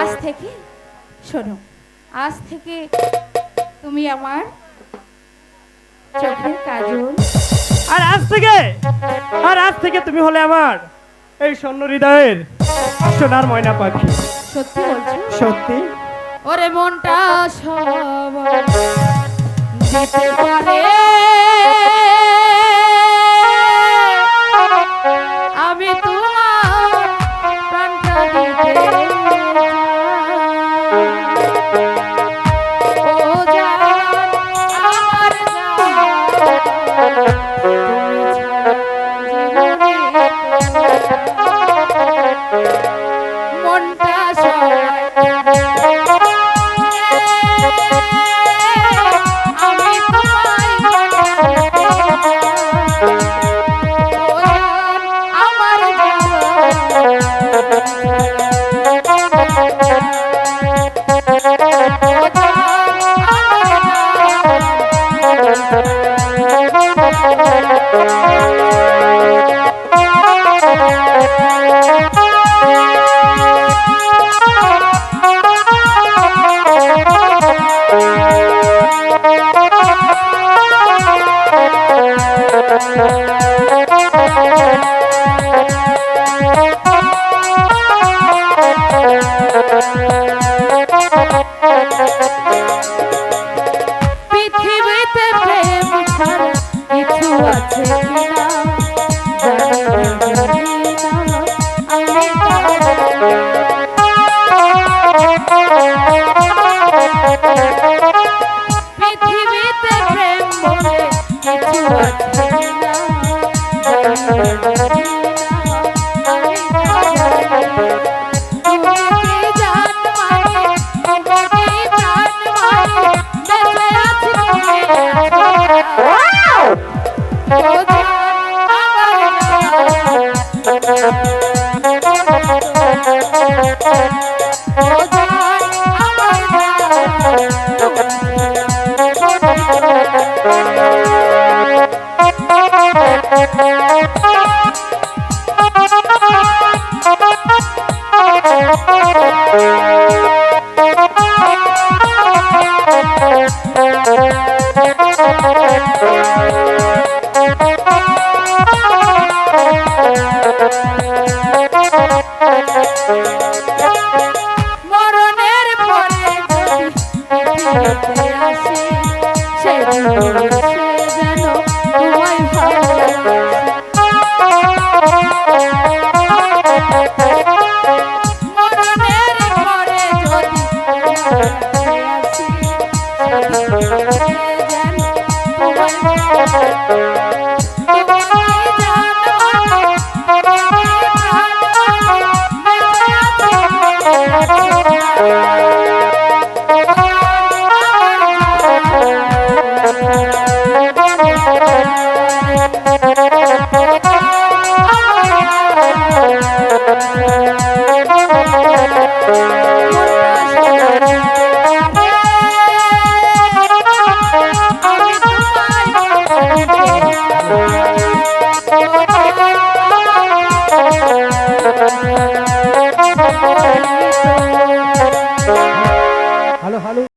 আজ থেকে শোনো আজ থেকে তুমি আমার চোখের কাজল। আর আজ থেকে আর আজ থেকে তুমি হলে আমার এই স্বর্ণ হৃদয়ের সোনার ময়না পাখি। সত্যি বলছো? সত্যি। ওরে মনটা সব দিতে পারে Música Oh, Hello, hello.